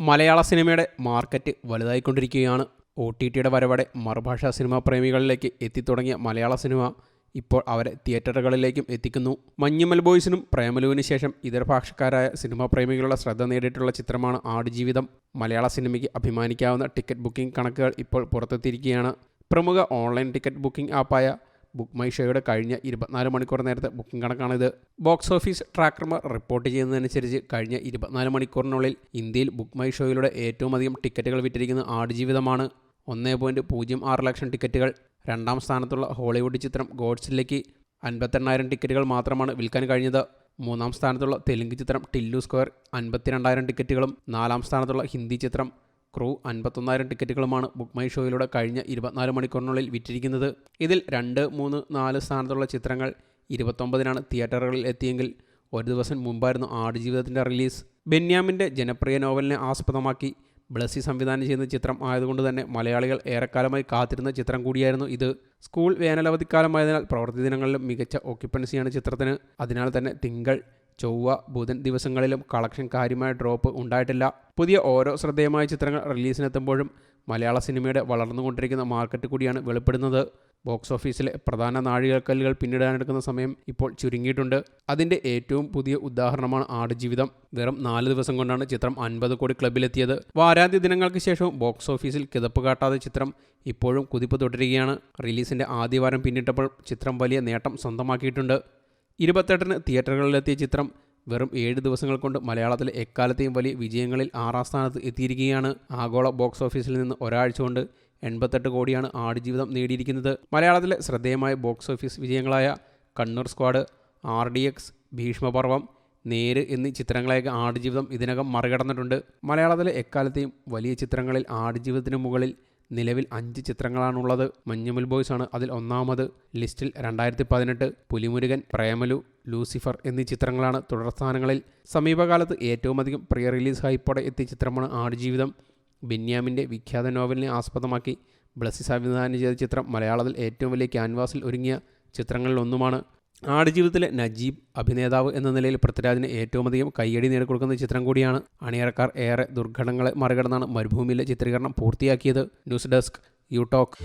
മലയാള സിനിമയുടെ market വലുതായിക്കൊണ്ടിരിക്കുകയാണ്. O T ടിയുടെ വരവടെ മറുഭാഷാ cinema പ്രേമികളിലേക്ക് എത്തിത്തുടങ്ങിയ മലയാള cinema ഇപ്പോൾ അവരെ തിയേറ്ററുകളിലേക്കും എത്തിക്കുന്നു. മഞ്ഞുമൽ ബോയ്സിനും പ്രേമലുവിന് ശേഷം ഇതര ഭാഷക്കാരായ സിനിമാ പ്രേമികളുടെ ശ്രദ്ധ നേടിയിട്ടുള്ള ചിത്രമാണ് ആടുജീവിതം. മലയാള സിനിമയ്ക്ക് അഭിമാനിക്കാവുന്ന ടിക്കറ്റ് ബുക്കിംഗ് കണക്കുകൾ ഇപ്പോൾ പുറത്തെത്തിയിരിക്കുകയാണ്. പ്രമുഖ ഓൺലൈൻ ടിക്കറ്റ് ബുക്കിംഗ് ആപ്പായ ബുക്ക് മൈ ഷോയുടെ കഴിഞ്ഞ ഇരുപത്തിനാല് മണിക്കൂർ നേരത്തെ ബുക്കിംഗ് കണക്കാണിത്. ബോക്സ് ഓഫീസ് ട്രാക്കർമാർ റിപ്പോർട്ട് ചെയ്യുന്നതനുസരിച്ച് കഴിഞ്ഞ ഇരുപത്തിനാല് മണിക്കൂറിനുള്ളിൽ ഇന്ത്യയിൽ ബുക്ക് മൈ ഷോയിലൂടെ ഏറ്റവും അധികം ടിക്കറ്റുകൾ വിറ്റിരിക്കുന്ന ആടുജീവിതമാണ്. ഒന്നേ പോയിന്റ് പൂജ്യം ആറ് ലക്ഷം ടിക്കറ്റുകൾ. രണ്ടാം സ്ഥാനത്തുള്ള ഹോളിവുഡ് ചിത്രം ഗോഡ്സിലേക്ക് അൻപത്തെണ്ണായിരം ടിക്കറ്റുകൾ മാത്രമാണ് വിൽക്കാൻ കഴിഞ്ഞത്. മൂന്നാം സ്ഥാനത്തുള്ള തെലുങ്ക് ചിത്രം ടില്ലു സ്ക്വയർ അൻപത്തിരണ്ടായിരം ടിക്കറ്റുകളും. നാലാം സ്ഥാനത്തുള്ള ഹിന്ദി ചിത്രം ക്രൂ അൻപത്തൊന്നായിരം ടിക്കറ്റുകളുമാണ് ബുക്ക് മൈ ഷോയിലൂടെ കഴിഞ്ഞ ഇരുപത്തിനാല് മണിക്കൂറിനുള്ളിൽ വിറ്റിരിക്കുന്നത്. ഇതിൽ രണ്ട് മൂന്ന് നാല് സ്ഥാനത്തുള്ള ചിത്രങ്ങൾ ഇരുപത്തൊമ്പതിനാണ് തിയേറ്ററുകളിൽ എത്തിയെങ്കിൽ ഒരു ദിവസം മുമ്പായിരുന്നു ആടുജീവിതത്തിന്റെ റിലീസ്. ബെന്യാമിന്റെ ജനപ്രിയ നോവലിനെ ആസ്പദമാക്കി ബ്ലസ്സി സംവിധാനം ചെയ്യുന്ന ചിത്രം ആയതുകൊണ്ട് തന്നെ മലയാളികൾ ഏറെക്കാലമായി കാത്തിരുന്ന ചിത്രം കൂടിയായിരുന്നു ഇത്. സ്കൂൾ വേനലവധിക്കാലമായതിനാൽ പ്രവൃത്തി ദിനങ്ങളിലും മികച്ച ഓക്യുപ്പൻസിയാണ് ചിത്രത്തിന്. അതിനാൽ തന്നെ തിങ്കൾ ചൊവ്വ ബുധൻ ദിവസങ്ങളിലും കളക്ഷൻ കാര്യമായ ഡ്രോപ്പ് ഉണ്ടായിട്ടില്ല. പുതിയ ഓരോ ശ്രദ്ധേയമായ ചിത്രങ്ങൾ റിലീസിനെത്തുമ്പോഴും മലയാള സിനിമയുടെ വളർന്നുകൊണ്ടിരിക്കുന്ന മാർക്കറ്റ് കൂടിയാണ് വെളിപ്പെടുന്നത്. ബോക്സ് ഓഫീസിലെ പ്രധാന നാഴികക്കല്ലുകൾ പിന്നിടാനെടുക്കുന്ന സമയം ഇപ്പോൾ ചുരുങ്ങിയിട്ടുണ്ട്. അതിന്റെ ഏറ്റവും പുതിയ ഉദാഹരണമാണ് ആടുജീവിതം. വെറും നാല് ദിവസം കൊണ്ടാണ് ചിത്രം അൻപത് കോടി ക്ലബിലെത്തിയത്. വാരാന്ത്യ ദിനങ്ങൾക്ക് ശേഷവും ബോക്സ് ഓഫീസിൽ കിതപ്പ് കാട്ടാതെ ചിത്രം ഇപ്പോഴും കുതിപ്പ് തുടരുകയാണ്. റിലീസിന്റെ ആദ്യവാരം പിന്നിട്ടപ്പോൾ ചിത്രം വലിയ നേട്ടം സ്വന്തമാക്കിയിട്ടുണ്ട്. ഇരുപത്തെട്ടിന് തിയേറ്ററുകളിലെത്തിയ ചിത്രം വെറും ഏഴ് ദിവസങ്ങൾ കൊണ്ട് മലയാളത്തിലെ എക്കാലത്തെയും വലിയ വിജയങ്ങളിൽ ആറാം സ്ഥാനത്ത് എത്തിയിരിക്കുകയാണ്. ആഗോള ബോക്സ് ഓഫീസിൽ നിന്ന് ഒരാഴ്ച കൊണ്ട് എൺപത്തെട്ട് കോടിയാണ് ആടുജീവിതം നേടിയിരിക്കുന്നത്. മലയാളത്തിലെ ശ്രദ്ധേയമായ box office വിജയങ്ങളായ Kannur squad R D X Bheeshmaparvam Neru എന്നീ ചിത്രങ്ങളെയൊക്കെ ആടുജീവിതം ഇതിനകം മറികടന്നിട്ടുണ്ട്. മലയാളത്തിലെ എക്കാലത്തെയും വലിയ ചിത്രങ്ങളിൽ ആടുജീവിതത്തിന് മുകളിൽ നിലവിൽ അഞ്ച് ചിത്രങ്ങളാണുള്ളത്. മഞ്ഞുമൽ ബോയ്സ് ആണ് അതിൽ ഒന്നാമത്. ലിസ്റ്റിൽ രണ്ടായിരത്തി പതിനെട്ട് പുലിമുരുകൻ പ്രേമലു ലൂസിഫർ എന്നീ ചിത്രങ്ങളാണ് തുടർസ്ഥാനങ്ങളിൽ സമീപകാലത്ത് ഏറ്റവും അധികം പ്രിയ റിലീസ് ഹൈപ്പോടെ എത്തിയ ചിത്രമാണ് ആടുജീവിതം. ബെന്യാമിന്റെ വിഖ്യാത നോവലിനെ ആസ്പദമാക്കി. ബ്ലസ്സി സംവിധാനം ചെയ്ത ചിത്രം മലയാളത്തിൽ ഏറ്റവും വലിയ ക്യാൻവാസിൽ ഒരുങ്ങിയ ചിത്രങ്ങളിൽ ഒന്നുമാണ് ആടുജീവിതത്തിലെ നജീബ് അഭിനേതാവ് എന്ന നിലയിൽ പൃഥ്വിരാജിന് ഏറ്റവും അധികം കയ്യടി നേടിക്കൊടുക്കുന്ന ചിത്രം കൂടിയാണ്. അണിയറക്കാർ ഏറെ ദുർഘടങ്ങളെ മറികടന്നാണ് മരുഭൂമിയിലെ ചിത്രീകരണം പൂർത്തിയാക്കിയത്. News desk you talk